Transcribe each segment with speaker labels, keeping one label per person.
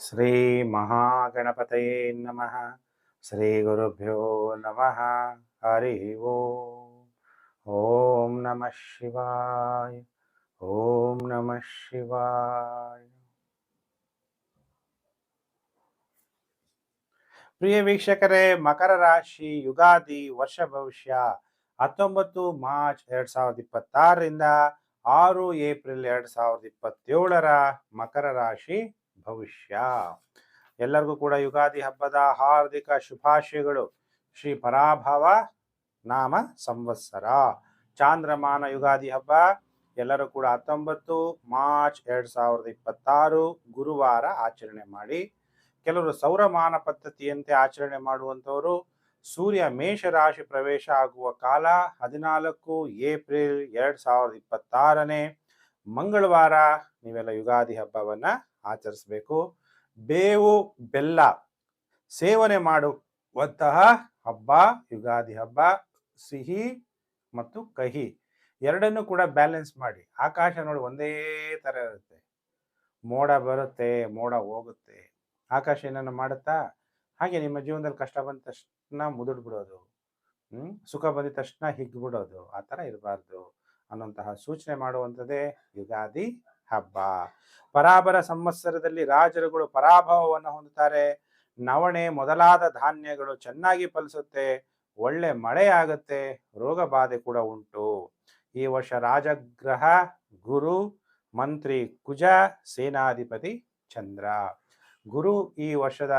Speaker 1: ಶ್ರೀ ಮಹಾಗಣಪತಯೇ ನಮಃ ಶ್ರೀ ಗುರುಭ್ಯೋ ನಮಃ ಹರಿ ಓಂ ನಮಃ ಶಿವಾಯ ಓಂ ನಮಃ ಶಿವಾಯ ಪ್ರಿಯ ವೀಕ್ಷಕರೇ ಮಕರ ರಾಶಿ ಯುಗಾದಿ ವರ್ಷ ಭವಿಷ್ಯ ಹತ್ತೊಂಬತ್ತು ಮಾರ್ಚ್ ಎರಡ್ ಸಾವಿರದ ಇಪ್ಪತ್ತಾರರಿಂದ ಆರು ಏಪ್ರಿಲ್ ಎರಡ್ ಸಾವಿರದ ಇಪ್ಪತ್ತೇಳರ ಮಕರ ರಾಶಿ ಭವಿಷ್ಯ. ಎಲ್ಲರಿಗೂ ಕೂಡ ಯುಗಾದಿ ಹಬ್ಬದ ಹಾರ್ದಿಕ ಶುಭಾಶಯಗಳು. ಶ್ರೀ ಪರಾಭವ ನಾಮ ಸಂವತ್ಸರ. ಚಾಂದ್ರಮಾನ ಯುಗಾದಿ ಹಬ್ಬ ಎಲ್ಲರೂ ಕೂಡ ಹತ್ತೊಂಬತ್ತು ಮಾರ್ಚ್ ಎರಡ್ ಸಾವಿರದ ಇಪ್ಪತ್ತಾರು ಗುರುವಾರ ಆಚರಣೆ ಮಾಡಿ. ಕೆಲವರು ಸೌರಮಾನ ಪದ್ಧತಿಯಂತೆ ಆಚರಣೆ ಮಾಡುವಂಥವರು ಸೂರ್ಯ ಮೇಷ ರಾಶಿ ಪ್ರವೇಶ ಆಗುವ ಕಾಲ ಹದಿನಾಲ್ಕು ಏಪ್ರಿಲ್ ಎರಡ್ ಸಾವಿರದ ಇಪ್ಪತ್ತಾರನೇ ಮಂಗಳವಾರ ನೀವೆಲ್ಲ ಯುಗಾದಿ ಹಬ್ಬವನ್ನ ಆಚರಿಸಬೇಕು. ಬೇವು, ಬೆಲ್ಲ ಸೇವನೆ ಮಾಡುವಂತಹ ಹಬ್ಬ, ಯುಗಾದಿ ಹಬ್ಬ, ಸಿಹಿ ಮತ್ತು ಕಹಿ ಎರಡನ್ನೂ ಕೂಡ ಬ್ಯಾಲೆನ್ಸ್ ಮಾಡಿ. ಆಕಾಶ ನೋಡಿ ಒಂದೇ ತರ ಇರುತ್ತೆ. ಮೋಡ ಬರುತ್ತೆ, ಮೋಡ ಹೋಗುತ್ತೆ. ಆಕಾಶ ಏನನ್ನು ಮಾಡುತ್ತಾ? ಹಾಗೆ ನಿಮ್ಮ ಜೀವನದಲ್ಲಿ ಕಷ್ಟ ಬಂದ ತಕ್ಷಣ ಮುದುಡ್ಬಿಡೋದು ಸುಖ ಬಂದಿದ ತಕ್ಷಣ ಹಿಗ್ಬಿಡೋದು. ಆ ಥರ ಇರಬಾರ್ದು ಅನ್ನೋಂತಹ ಸೂಚನೆ ಮಾಡುವಂಥದ್ದೇ ಯುಗಾದಿ ಹಬ್ಬ. ಪರಾಬರ ಸಂವತ್ಸರದಲ್ಲಿ ರಾಜರುಗಳು ಪರಾಭವವನ್ನು ಹೊಂದುತ್ತಾರೆ. ನವಣೆ ಮೊದಲಾದ ಧಾನ್ಯಗಳು ಚೆನ್ನಾಗಿ ಫಲಿಸುತ್ತೆ. ಒಳ್ಳೆ ಮಳೆ ಆಗುತ್ತೆ ರೋಗ ಬಾಧೆ ಕೂಡ ಉಂಟು. ಈ ವರ್ಷ ರಾಜಗ್ರಹ, ಗುರು, ಮಂತ್ರಿ ಕುಜ, ಸೇನಾಧಿಪತಿ ಚಂದ್ರ. ಗುರು ಈ ವರ್ಷದ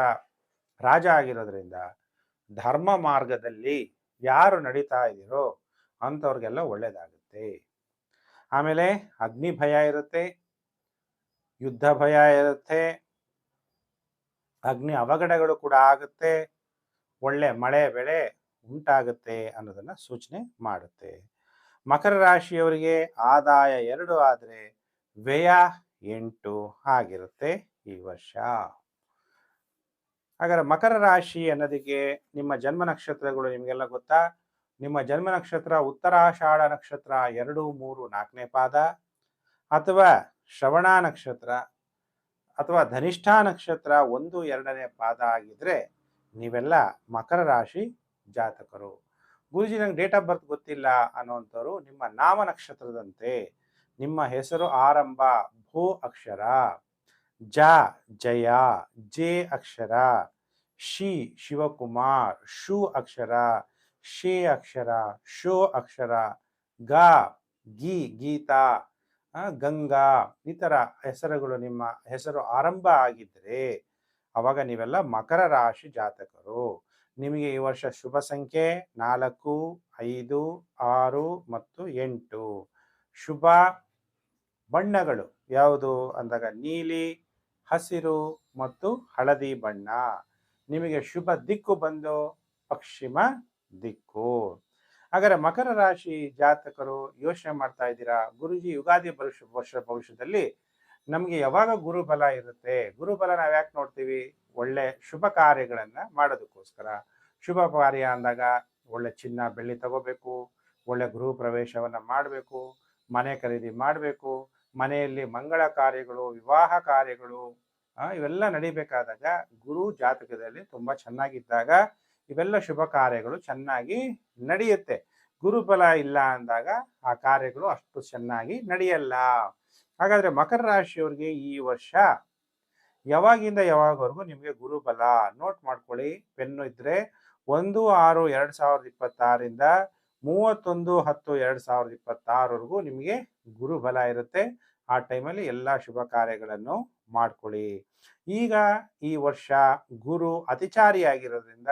Speaker 1: ರಾಜ ಆಗಿರೋದ್ರಿಂದ ಧರ್ಮ ಮಾರ್ಗದಲ್ಲಿ ಯಾರು ನಡೀತಾ ಇದ್ದೀರೋ ಅಂಥವ್ರಿಗೆಲ್ಲ ಒಳ್ಳೇದಾಗುತ್ತೆ ಆಮೇಲೆ ಅಗ್ನಿ ಭಯ ಇರುತ್ತೆ. ಯುದ್ಧ ಭಯ ಇರುತ್ತೆ. ಅಗ್ನಿ ಅವಘಡಗಳು ಕೂಡ ಆಗುತ್ತೆ. ಒಳ್ಳೆ ಮಳೆ, ಬೆಳೆ ಉಂಟಾಗುತ್ತೆ ಅನ್ನೋದನ್ನ ಸೂಚನೆ ಮಾಡುತ್ತೆ. ಮಕರ ರಾಶಿಯವರಿಗೆ ಆದಾಯ ಎರಡು ಆದರೆ ವ್ಯಯ ಎಂಟು ಆಗಿರುತ್ತೆ ಈ ವರ್ಷ. ಹಾಗಾದ್ರೆ ಮಕರ ರಾಶಿ ಅನ್ನೋದಕ್ಕೆ ನಿಮ್ಮ ಜನ್ಮ ನಕ್ಷತ್ರಗಳು ನಿಮಗೆಲ್ಲ ಗೊತ್ತಾ? ನಿಮ್ಮ ಜನ್ಮ ನಕ್ಷತ್ರ, ಉತ್ತರಾಷಾಢ ನಕ್ಷತ್ರ ಎರಡು, ಮೂರು, ನಾಲ್ಕನೇ ಪಾದ. ಅಥವಾ ಶ್ರವಣ ನಕ್ಷತ್ರ ಅಥವಾ ಧನಿಷ್ಠಾ ನಕ್ಷತ್ರ ಒಂದು ಎರಡನೇ ಪಾದ ಆಗಿದ್ರೆ ನೀವೆಲ್ಲ ಮಕರ ರಾಶಿ ಜಾತಕರು. ಗುರುಜಿ, ನಂಗೆ ಡೇಟ್ ಆಫ್ ಬರ್ತ್ ಗೊತ್ತಿಲ್ಲ ಅನ್ನೋಂಥವ್ರು ನಿಮ್ಮ ನಾಮ ನಕ್ಷತ್ರದಂತೆ ನಿಮ್ಮ ಹೆಸರು ಆರಂಭ ಭೂ ಅಕ್ಷರ, ಜ ಜಯ, ಜೆ ಅಕ್ಷರ, ಶಿ ಶಿವಕುಮಾರ್ ಶು ಅಕ್ಷರ, ಶೇ ಅಕ್ಷರ, ಶೋ ಅಕ್ಷರ, ಗ ಗಿ ಗೀತಾ ಗಂಗಾ ಥರ ಹೆಸರುಗಳು ನಿಮ್ಮ ಹೆಸರು ಆರಂಭ ಆಗಿದ್ರೆ ಅವಾಗ ನೀವೆಲ್ಲ ಮಕರ ರಾಶಿ ಜಾತಕರು. ನಿಮಗೆ ಈ ವರ್ಷ ಶುಭ ಸಂಖ್ಯೆ ನಾಲ್ಕು, ಐದು, ಆರು ಮತ್ತು ಎಂಟು. ಶುಭ ಬಣ್ಣಗಳು ಯಾವುದು ಅಂದಾಗ ನೀಲಿ, ಹಸಿರು ಮತ್ತು ಹಳದಿ ಬಣ್ಣ. ನಿಮಗೆ ಶುಭ ದಿಕ್ಕು ಬಂದು ಪಶ್ಚಿಮ ದಿಕ್ಕು. ಹಾಗಾದ್ರೆ ಮಕರ ರಾಶಿ ಜಾತಕರು ಯೋಚನೆ ಮಾಡ್ತಾ ಇದ್ದೀರಾ? ಗುರುಜಿ ಯುಗಾದಿ ಭವಿಷ್ಯ, ವರ್ಷ ಭವಿಷ್ಯದಲ್ಲಿ ನಮಗೆ ಯಾವಾಗ ಗುರುಬಲ ಇರುತ್ತೆ? ಗುರುಬಲ ನಾವು ಯಾಕೆ ನೋಡ್ತೀವಿ? ಒಳ್ಳೆ ಶುಭ ಕಾರ್ಯಗಳನ್ನ ಮಾಡೋದಕ್ಕೋಸ್ಕರ. ಶುಭ ಕಾರ್ಯ ಅಂದಾಗ ಒಳ್ಳೆ ಚಿನ್ನ, ಬೆಳ್ಳಿ ತಗೋಬೇಕು, ಒಳ್ಳೆ ಗೃಹ ಪ್ರವೇಶವನ್ನ ಮಾಡಬೇಕು, ಮನೆ ಖರೀದಿ ಮಾಡಬೇಕು, ಮನೆಯಲ್ಲಿ ಮಂಗಳ ಕಾರ್ಯಗಳು, ವಿವಾಹ ಕಾರ್ಯಗಳು ಇವೆಲ್ಲ ನಡಿಬೇಕಾದಾಗ ಗುರು ಜಾತಕದಲ್ಲಿ ತುಂಬಾ ಚೆನ್ನಾಗಿದ್ದಾಗ ಇವೆಲ್ಲ ಶುಭ ಕಾರ್ಯಗಳು ಚೆನ್ನಾಗಿ ನಡೆಯುತ್ತೆ. ಗುರುಬಲ ಇಲ್ಲ ಅಂದಾಗ ಆ ಕಾರ್ಯಗಳು ಅಷ್ಟು ಚೆನ್ನಾಗಿ ನಡೆಯಲ್ಲ. ಹಾಗಾದ್ರೆ ಮಕರ ರಾಶಿಯವ್ರಿಗೆ ಈ ವರ್ಷ ಯಾವಾಗಿಂದ ಯಾವಾಗವರೆಗೂ ನಿಮಗೆ ಗುರುಬಲ? ನೋಟ್ ಮಾಡ್ಕೊಳ್ಳಿ. ಪೆನ್ನು ಇದ್ದರೆ ಒಂದು ಆರು ಎರಡು ಸಾವಿರದ ಇಪ್ಪತ್ತಾರರಿಂದ ಮೂವತ್ತೊಂದು ಹತ್ತು ಎರಡು ಸಾವಿರದ ಇಪ್ಪತ್ತಾರವರೆಗೂ ನಿಮಗೆ ಗುರುಬಲ ಇರುತ್ತೆ. ಆ ಟೈಮಲ್ಲಿ ಎಲ್ಲ ಶುಭ ಕಾರ್ಯಗಳನ್ನು ಮಾಡ್ಕೊಳ್ಳಿ. ಈಗ ಈ ವರ್ಷ ಗುರು ಅತಿಚಾರಿಯಾಗಿರೋದ್ರಿಂದ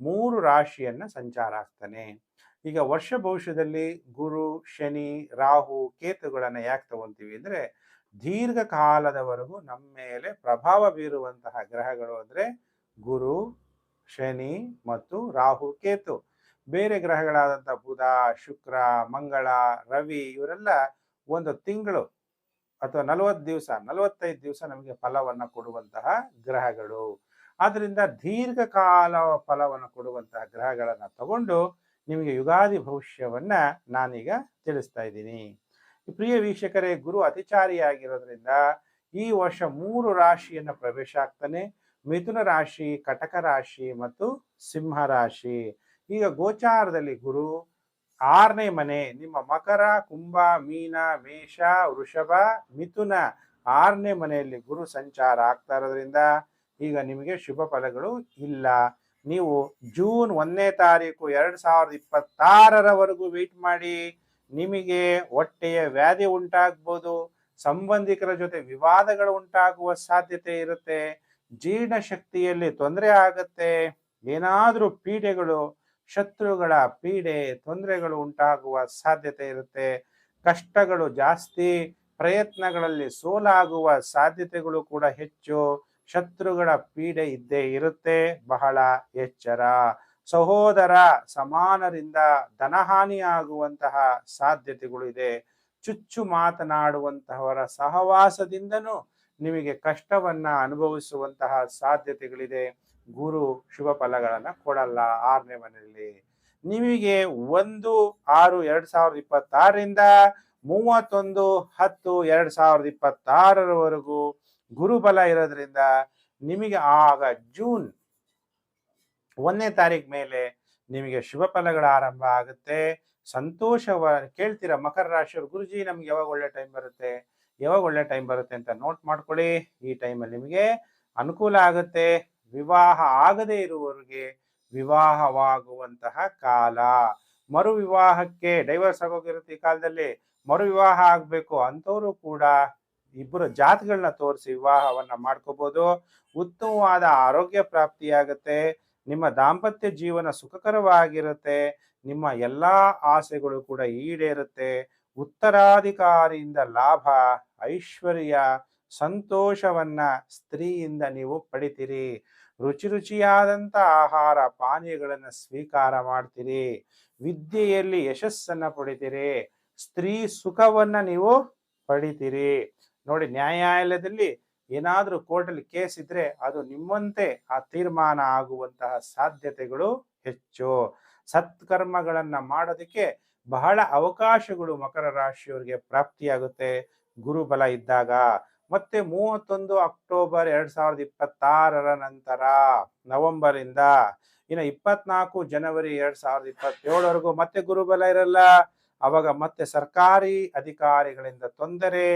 Speaker 1: ಮೂರು ರಾಶಿಯನ್ನ ಸಂಚಾರ ಆಗ್ತಾನೆ. ಈಗ ವರ್ಷ ಭವಿಷ್ಯದಲ್ಲಿ ಗುರು, ಶನಿ, ರಾಹು, ಕೇತುಗಳನ್ನು ಯಾಕೆ ತಗೊಂತೀವಿ ಅಂದ್ರೆ, ದೀರ್ಘಕಾಲದವರೆಗೂ ನಮ್ಮ ಮೇಲೆ ಪ್ರಭಾವ ಬೀರುವಂತಹ ಗ್ರಹಗಳು ಅಂದ್ರೆ ಗುರು, ಶನಿ ಮತ್ತು ರಾಹು, ಕೇತು. ಬೇರೆ ಗ್ರಹಗಳಾದಂಥ ಬುಧ, ಶುಕ್ರ, ಮಂಗಳ, ರವಿ ಇವರೆಲ್ಲ ಒಂದು ತಿಂಗಳು ಅಥವಾ ನಲವತ್ತು ದಿವಸ, ನಲವತ್ತೈದು ದಿವಸ ನಮಗೆ ಫಲವನ್ನ ಕೊಡುವಂತಹ ಗ್ರಹಗಳು. ಆದ್ರಿಂದ ದೀರ್ಘಕಾಲ ಫಲವನ್ನು ಕೊಡುವಂತಹ ಗ್ರಹಗಳನ್ನು ತಗೊಂಡು ನಿಮಗೆ ಯುಗಾದಿ ಭವಿಷ್ಯವನ್ನ ನಾನೀಗ ತಿಳಿಸ್ತಾ ಇದ್ದೀನಿ. ಪ್ರಿಯ ವೀಕ್ಷಕರೇ, ಗುರು ಅತಿಚಾರಿಯಾಗಿರೋದ್ರಿಂದ ಈ ವರ್ಷ ಮೂರು ರಾಶಿಯನ್ನು ಪ್ರವೇಶ ಆಗ್ತಾನೆ. ಮಿಥುನ ರಾಶಿ, ಕಟಕ ರಾಶಿ ಮತ್ತು ಸಿಂಹ ರಾಶಿ. ಈಗ ಗೋಚಾರದಲ್ಲಿ ಗುರು, ಆರನೇ ಮನೆ, ನಿಮ್ಮ ಮಕರ, ಕುಂಭ, ಮೀನ, ಮೇಷ, ವೃಷಭ, ಮಿಥುನ ಆರನೇ ಮನೆಯಲ್ಲಿ ಗುರು ಸಂಚಾರ ಆಗ್ತಾ ಇರೋದ್ರಿಂದ ಈಗ ನಿಮಗೆ ಶುಭ ಫಲಗಳು ಇಲ್ಲ. ನೀವು ಜೂನ್ ಒಂದನೇ ತಾರೀಕು ಎರಡು ಸಾವಿರದ ಇಪ್ಪತ್ತಾರರವರೆಗೂ ವೇಟ್ ಮಾಡಿ. ನಿಮಗೆ ಹೊಟ್ಟೆಯ ವ್ಯಾಧಿ ಉಂಟಾಗ್ಬೋದು. ಸಂಬಂಧಿಕರ ಜೊತೆ ವಿವಾದಗಳು ಉಂಟಾಗುವ ಸಾಧ್ಯತೆ ಇರುತ್ತೆ. ಜೀರ್ಣಶಕ್ತಿಯಲ್ಲಿ ತೊಂದರೆ ಆಗತ್ತೆ. ಏನಾದರೂ ಪೀಡೆಗಳು, ಶತ್ರುಗಳ ಪೀಡೆ, ತೊಂದರೆಗಳು ಉಂಟಾಗುವ ಸಾಧ್ಯತೆ ಇರುತ್ತೆ. ಕಷ್ಟಗಳು ಜಾಸ್ತಿ, ಪ್ರಯತ್ನಗಳಲ್ಲಿ ಸೋಲಾಗುವ ಸಾಧ್ಯತೆಗಳು ಕೂಡ ಹೆಚ್ಚು. ಶತ್ರುಗಳ ಪೀಡೆ ಇದ್ದೇ ಇರುತ್ತೆ. ಬಹಳ ಎಚ್ಚರ. ಸಹೋದರ ಸಮಾನರಿಂದ ಧನಹಾನಿಯಾಗುವಂತಹ ಸಾಧ್ಯತೆಗಳು ಇದೆ. ಚುಚ್ಚು ಮಾತನಾಡುವಂತಹವರ ಸಹವಾಸದಿಂದನೂ ನಿಮಗೆ ಕಷ್ಟವನ್ನ ಅನುಭವಿಸುವಂತಹ ಸಾಧ್ಯತೆಗಳಿದೆ. ಗುರು ಶುಭ ಫಲಗಳನ್ನ ಕೊಡಲ್ಲ ಆರನೇ ಮನೆಯಲ್ಲಿ. ನಿಮಗೆ ಒಂದು ಆರು ಎರಡ್ ಸಾವಿರದ ಇಪ್ಪತ್ತಾರರಿಂದ ಮೂವತ್ತೊಂದು ಹತ್ತು ಎರಡ್ ಸಾವಿರದ ಇಪ್ಪತ್ತಾರರವರೆಗೂ ಗುರುಬಲ ಇರೋದ್ರಿಂದ ನಿಮಗೆ ಆಗ ಜೂನ್ ಒಂದನೇ ತಾರೀಕು ಮೇಲೆ ನಿಮಗೆ ಶುಭ ಫಲಗಳು ಆರಂಭ ಆಗುತ್ತೆ. ಸಂತೋಷವ, ಕೇಳ್ತೀರಾ, ಮಕರ ರಾಶಿಯವರು, ಗುರುಜಿ ನಮ್ಗೆ ಯಾವಾಗ ಒಳ್ಳೆ ಟೈಮ್ ಬರುತ್ತೆ? ಯಾವಾಗ ಒಳ್ಳೆ ಟೈಮ್ ಬರುತ್ತೆ ಅಂತ ನೋಟ್ ಮಾಡ್ಕೊಳ್ಳಿ. ಈ ಟೈಮಲ್ಲಿ ನಿಮಗೆ ಅನುಕೂಲ ಆಗುತ್ತೆ. ವಿವಾಹ ಆಗದೇ ಇರುವವರಿಗೆ ವಿವಾಹವಾಗುವಂತಹ ಕಾಲ. ಮರು ವಿವಾಹಕ್ಕೆ ಡೈವರ್ಸ್ ಆಗೋಗಿರುತ್ತೆ ಈ ಕಾಲದಲ್ಲಿ. ಮರು ವಿವಾಹ ಆಗ್ಬೇಕು. ಅಂತವರು ಕೂಡ ಇಬ್ಬರು ಜಾತಿಗಳನ್ನ ತೋರಿಸಿ ವಿವಾಹವನ್ನ ಮಾಡ್ಕೋಬಹುದು ಉತ್ತಮವಾದ ಆರೋಗ್ಯ ಪ್ರಾಪ್ತಿಯಾಗುತ್ತೆ. ನಿಮ್ಮ ದಾಂಪತ್ಯ ಜೀವನ ಸುಖಕರವಾಗಿರುತ್ತೆ. ನಿಮ್ಮ ಎಲ್ಲಾ ಆಸೆಗಳು ಕೂಡ ಈಡೇರುತ್ತೆ. ಉತ್ತರಾಧಿಕಾರಿಯಿಂದ ಲಾಭ, ಐಶ್ವರ್ಯ, ಸಂತೋಷವನ್ನ ಸ್ತ್ರೀಯಿಂದ ನೀವು ಪಡಿತೀರಿ. ರುಚಿ ರುಚಿಯಾದಂತ ಆಹಾರ ಪಾನೀಯಗಳನ್ನ ಸ್ವೀಕಾರ ಮಾಡ್ತೀರಿ. ವಿದ್ಯೆಯಲ್ಲಿ ಯಶಸ್ಸನ್ನ ಪಡಿತೀರಿ. ಸ್ತ್ರೀ ಸುಖವನ್ನ ನೀವು ಪಡಿತೀರಿ. ನೋಡಿ ನ್ಯಾಯಾಲಯದಲ್ಲಿ ಏನಾದ್ರೂ ಕೋರ್ಟಲ್ಲಿ ಕೇಸ್ ಇದ್ರೆ ಅದು ನಿಮ್ಮಂತೆ ಆ ತೀರ್ಮಾನ ಆಗುವಂತಹ ಸಾಧ್ಯತೆಗಳು ಹೆಚ್ಚು. ಸತ್ಕರ್ಮಗಳನ್ನ ಮಾಡೋದಕ್ಕೆ ಬಹಳ ಅವಕಾಶಗಳು ಮಕರ ರಾಶಿಯವರಿಗೆ ಪ್ರಾಪ್ತಿಯಾಗುತ್ತೆ. ಗುರುಬಲ ಇದ್ದಾಗ. ಮತ್ತೆ ಮೂವತ್ತೊಂದು ಅಕ್ಟೋಬರ್ ಎರಡ್ ಸಾವಿರದ ಇಪ್ಪತ್ತಾರರ ನಂತರ ನವೆಂಬರ್ ಇಂದ ಇನ್ನು ಇಪ್ಪತ್ನಾಲ್ಕು ಜನವರಿ ಎರಡ್ ಸಾವಿರದ ಇಪ್ಪತ್ತೇಳವರೆಗೂ ಮತ್ತೆ ಗುರುಬಲ ಇರಲ್ಲ. ಅವಾಗ ಮತ್ತೆ ಸರ್ಕಾರಿ ಅಧಿಕಾರಿಗಳಿಂದ ತೊಂದರೆ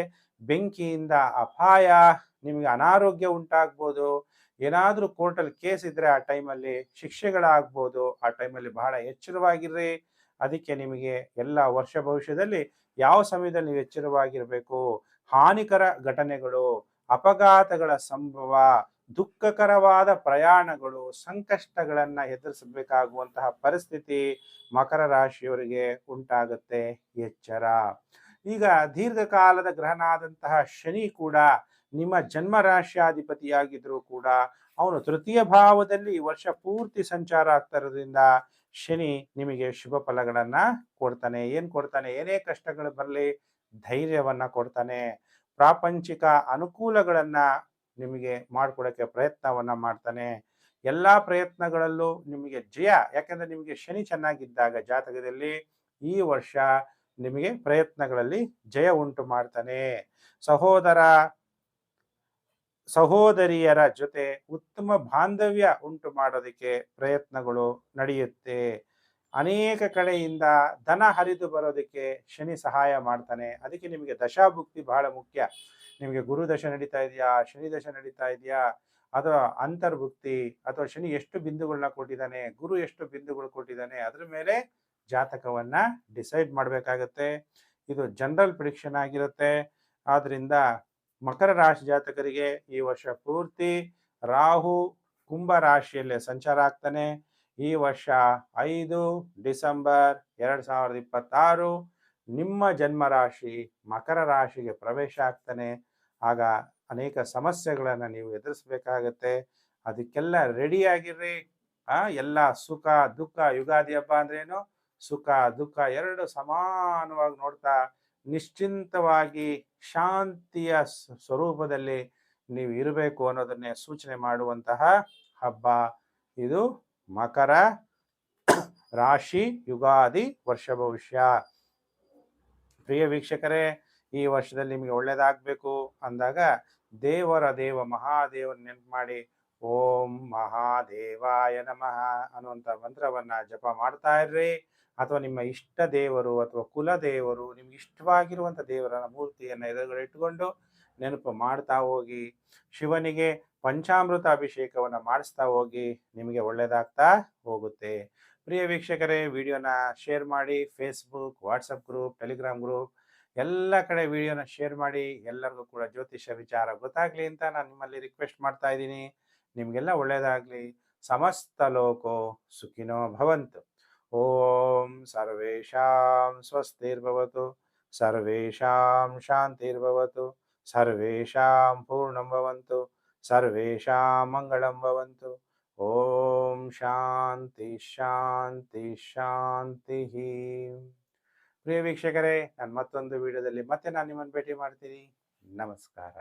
Speaker 1: ಬೆಂಕಿಯಿಂದ ಅಪಾಯ, ನಿಮಗೆ ಅನಾರೋಗ್ಯ ಉಂಟಾಗ್ಬೋದು. ಏನಾದರೂ ಕೋರ್ಟಲ್ಲಿ ಕೇಸ್ ಇದ್ದರೆ ಆ ಟೈಮಲ್ಲಿ ಶಿಕ್ಷೆಗಳಾಗ್ಬೋದು. ಆ ಟೈಮಲ್ಲಿ ಬಹಳ ಎಚ್ಚರವಾಗಿರ್ರಿ. ಅದಕ್ಕೆ ನಿಮಗೆ ಎಲ್ಲ ವರ್ಷ ಭವಿಷ್ಯದಲ್ಲಿ ಯಾವ ಸಮಯದಲ್ಲಿ ನೀವು ಎಚ್ಚರವಾಗಿರಬೇಕು? ಹಾನಿಕರ ಘಟನೆಗಳು, ಅಪಘಾತಗಳ ಸಂಭವ, ದುಃಖಕರವಾದ ಪ್ರಯಾಣಗಳು, ಸಂಕಷ್ಟಗಳನ್ನ ಎದುರಿಸಬೇಕಾಗುವಂತಹ ಪರಿಸ್ಥಿತಿ ಮಕರ ರಾಶಿಯವರಿಗೆ ಉಂಟಾಗುತ್ತೆ. ಎಚ್ಚರ. ಈಗ ದೀರ್ಘಕಾಲದ ಗ್ರಹನಾದಂತಹ ಶನಿ ಕೂಡ ನಿಮ್ಮ ಜನ್ಮ ರಾಶಿಯಾಧಿಪತಿಯಾಗಿದ್ರೂ ಕೂಡ ಅವನು ತೃತೀಯ ಭಾವದಲ್ಲಿ ವರ್ಷ ಪೂರ್ತಿ ಸಂಚಾರ ಆಗ್ತಾ ಇರೋದ್ರಿಂದ ಶನಿ ನಿಮಗೆ ಶುಭ ಫಲಗಳನ್ನ ಕೊಡ್ತಾನೆ. ಏನ್ ಕೊಡ್ತಾನೆ? ಏನೇ ಕಷ್ಟಗಳು ಬರಲಿ ಧೈರ್ಯವನ್ನ ಕೊಡ್ತಾನೆ. ಪ್ರಾಪಂಚಿಕ ಅನುಕೂಲಗಳನ್ನ ನಿಮಗೆ ಮಾಡ್ಕೊಡಕ್ಕೆ ಪ್ರಯತ್ನವನ್ನ ಮಾಡ್ತಾನೆ. ಎಲ್ಲಾ ಪ್ರಯತ್ನಗಳಲ್ಲೂ ನಿಮಗೆ ಜಯ. ಯಾಕಂದ್ರೆ ನಿಮಗೆ ಶನಿ ಚೆನ್ನಾಗಿದ್ದಾಗ ಜಾತಕದಲ್ಲಿ ಈ ವರ್ಷ ನಿಮಗೆ ಪ್ರಯತ್ನಗಳಲ್ಲಿ ಜಯ ಉಂಟು ಮಾಡ್ತಾನೆ. ಸಹೋದರ, ಸಹೋದರಿಯರ ಜೊತೆ ಉತ್ತಮ ಬಾಂಧವ್ಯ ಉಂಟು ಮಾಡೋದಕ್ಕೆ ಪ್ರಯತ್ನಗಳು ನಡೆಯುತ್ತೆ. ಅನೇಕ ಕಡೆಯಿಂದ ಧನ ಹರಿದು ಬರೋದಕ್ಕೆ ಶನಿ ಸಹಾಯ ಮಾಡ್ತಾನೆ. ಅದಕ್ಕೆ ನಿಮಗೆ ದಶಾಭುಕ್ತಿ ಬಹಳ ಮುಖ್ಯ. ನಿಮಗೆ ಗುರು ದಶ ನಡೀತಾ ಇದೆಯಾ? ಶನಿ ದಶ ನಡೀತಾ ಇದೆಯಾ? ಅಥವಾ ಅಂತರ್ಭುಕ್ತಿ? ಅಥವಾ ಶನಿ ಎಷ್ಟು ಬಿಂದುಗಳನ್ನ ಕೊಟ್ಟಿದ್ದಾನೆ? ಗುರು ಎಷ್ಟು ಬಿಂದುಗಳು ಕೊಟ್ಟಿದ್ದಾನೆ? ಅದ್ರ ಮೇಲೆ ಜಾತಕವನ್ನ ಡಿಸೈಡ್ ಮಾಡಬೇಕಾಗತ್ತೆ. ಇದು ಜನರಲ್ ಪ್ರಿಡಿಕ್ಷನ್ ಆಗಿರುತ್ತೆ. ಆದ್ರಿಂದ ಮಕರ ರಾಶಿ ಜಾತಕರಿಗೆ ಈ ವರ್ಷ ಪೂರ್ತಿ ರಾಹು ಕುಂಭ ರಾಶಿಯಲ್ಲೇ ಸಂಚಾರ ಆಗ್ತಾನೆ. ಈ ವರ್ಷ ಐದು ಡಿಸೆಂಬರ್ ಎರಡ್ ಸಾವಿರದ ಇಪ್ಪತ್ತಾರು ನಿಮ್ಮ ಜನ್ಮ ರಾಶಿ ಮಕರ ರಾಶಿಗೆ ಪ್ರವೇಶ ಆಗ್ತಾನೆ. ಆಗ ಅನೇಕ ಸಮಸ್ಯೆಗಳನ್ನು ನೀವು ಎದುರಿಸ್ಬೇಕಾಗತ್ತೆ. ಅದಕ್ಕೆಲ್ಲ ರೆಡಿ ಆಗಿರ್ರಿ. ಆ, ಎಲ್ಲ ಸುಖ, ದುಃಖ, ಯುಗಾದಿ ಹಬ್ಬ ಅಂದ್ರೆ ಏನು ಸುಖ, ದುಃಖ ಎರಡು ಸಮಾನವಾಗಿ ನೋಡ್ತಾ ನಿಶ್ಚಿಂತವಾಗಿ ಶಾಂತಿಯ ಸ್ವರೂಪದಲ್ಲಿ ನೀವು ಇರಬೇಕು ಅನ್ನೋದನ್ನೇ ಸೂಚನೆ ಮಾಡುವಂತಹ ಹಬ್ಬ. ಇದು ಮಕರ, ರಾಶಿ, ಯುಗಾದಿ, ವರ್ಷ ಭವಿಷ್ಯ. ಪ್ರಿಯ ವೀಕ್ಷಕರೇ, ಈ ವರ್ಷದಲ್ಲಿ ನಿಮಗೆ ಒಳ್ಳೆಯದಾಗಬೇಕು ಅಂದಾಗ ದೇವರ ದೇವ ಮಹಾದೇವನ ನೆನಪು ಮಾಡಿ ಓಂ ಮಹಾದೇವಾಯ ನಮಃ ಅನ್ನುವಂಥ ಮಂತ್ರವನ್ನ ಜಪ ಮಾಡ್ತಾ ಇರ್ರಿ. ಅಥವಾ ನಿಮ್ಮ ಇಷ್ಟ ದೇವರು ಅಥವಾ ಕುಲ ದೇವರು, ನಿಮ್ಗೆ ಇಷ್ಟವಾಗಿರುವಂಥ ದೇವರ ಮೂರ್ತಿಯನ್ನು ಎದುರುಗಡೆ ಇಟ್ಕೊಂಡು ನೆನಪು ಮಾಡ್ತಾ ಹೋಗಿ. ಶಿವನಿಗೆ ಪಂಚಾಮೃತ ಅಭಿಷೇಕವನ್ನು ಮಾಡಿಸ್ತಾ ಹೋಗಿ ನಿಮಗೆ ಒಳ್ಳೆಯದಾಗ್ತಾ ಹೋಗುತ್ತೆ. ಪ್ರಿಯ ವೀಕ್ಷಕರೇ, ವಿಡಿಯೋನ ಶೇರ್ ಮಾಡಿ Facebook WhatsApp group Telegram group ಎಲ್ಲ ಕಡೆ ವಿಡಿಯೋನ ಶೇರ್ ಮಾಡಿ ಎಲ್ಲರಿಗೂ ಕೂಡ ಜ್ಯೋತಿಷ್ಯ ವಿಚಾರ ಗೊತ್ತಾಗ್ಲಿ ಅಂತ ನಾನು ನಿಮ್ಮಲ್ಲಿ ರಿಕ್ವೆಸ್ಟ್ ಮಾಡ್ತಾ ಇದ್ದೀನಿ. ನಿಮಗೆಲ್ಲ ಒಳ್ಳೆಯದಾಗಲಿ ಸಮಸ್ತ ಲೋಕೋ ಸುಖಿನೋ ಭವಂತು. ಓಂ ಸರ್ವೇಷಾಂ ಸ್ವಸ್ತಿರ್ಭವತು. ಸರ್ವೇಷಾಂ ಶಾಂತಿರ್ಭವತು. ಸರ್ವೇಷಾಂ ಪೂರ್ಣಂ ಭವಂತು. ಸರ್ವೇಷಾಂ ಮಂಗಳಂ ಭವಂತು. ಓಂ ಶಾಂತಿ ಶಾಂತಿ ಶಾಂತಿ. ಪ್ರಿಯ ವೀಕ್ಷಕರೇ, ನಾನು ಮತ್ತೊಂದು ವಿಡಿಯೋದಲ್ಲಿ ಮತ್ತೆ ನಾನು ನಿಮ್ಮನ್ನು ಭೇಟಿ ಮಾಡ್ತೀನಿ. ನಮಸ್ಕಾರ.